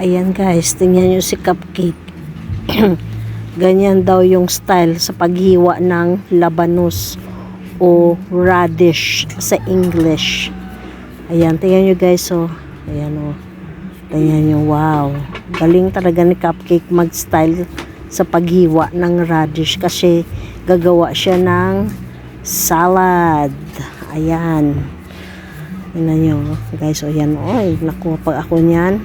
Ayan guys, tingnan nyo si Cupcake. Ganyan daw yung style sa paghiwa ng labanos o radish sa English. Ayan, tingnan nyo guys, oh. Ayan, oh. Tingnan nyo, wow. Galing talaga ni Cupcake mag-style sa paghiwa ng radish kasi gagawa siya ng salad. Ayan. Tingnan nyo, guys, oh, yan, oh. Ay, naku, pag ako niyan,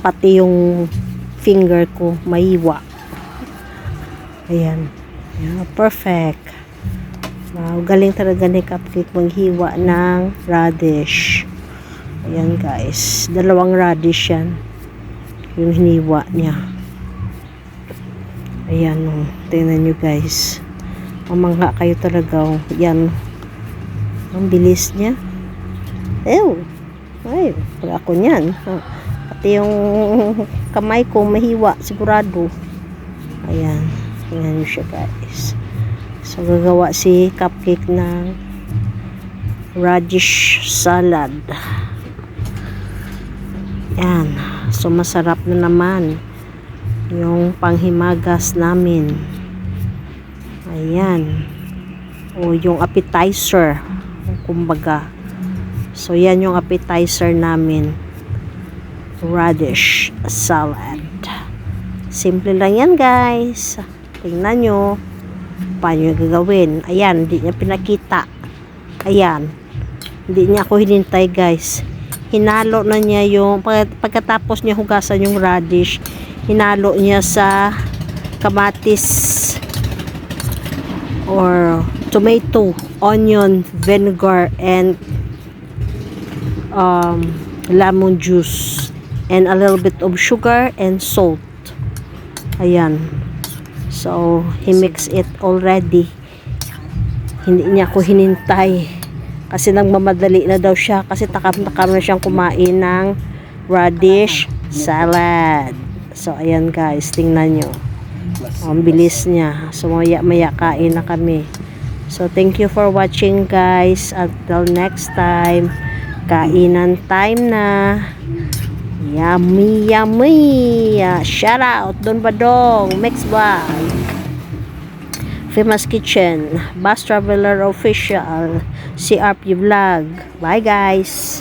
pati yung finger ko, maiwa. Ayan. Yeah, perfect. Wow, galing talaga ni Cupcake maghiwa ng radish. Ayan guys, dalawang radish yan. Yung hiniwa niya. Ayan, oh. tingnan nyo guys. Mamangha kayo talaga. Oh. Yan. Ang bilis niya. Ew. Ay, pag ako niyan. Oh. Pati yung kamay ko mahiwa, sigurado. Ayan. Tingnan nyo siya guys. So, gagawa si Cupcake ng radish salad. Yan. So, masarap na naman yung panghimagas namin. Ayan. O, yung appetizer. Kumbaga. So, yan yung appetizer namin. Radish salad. Simple lang yan, guys. Tingnan nyo. Paano yung gagawin. Ayan, hindi niya pinakita. Ayan. Hindi niya ako hinintay, guys. Hinalo na niya yung, pag- pagkatapos niya hugasan yung radish, hinalo niya sa kamatis or tomato, onion, vinegar, and um, lemon juice and a little bit of sugar and salt. Ayan. So, he mix it already. Hindi niya ako hinintay. Kasi nagmamadali na daw siya. Kasi takam-takam na siyang kumain ng radish salad. So, ayan guys. Tingnan nyo. Ang bilis niya. So, maya-maya kain na kami. So, thank you for watching guys. Until next time. Kainan time na. Yummy, yummy. Ah, Shout out. Don Badong. Mix by. Famous Kitchen. Bus Traveler Official. CRP Vlog. Bye guys.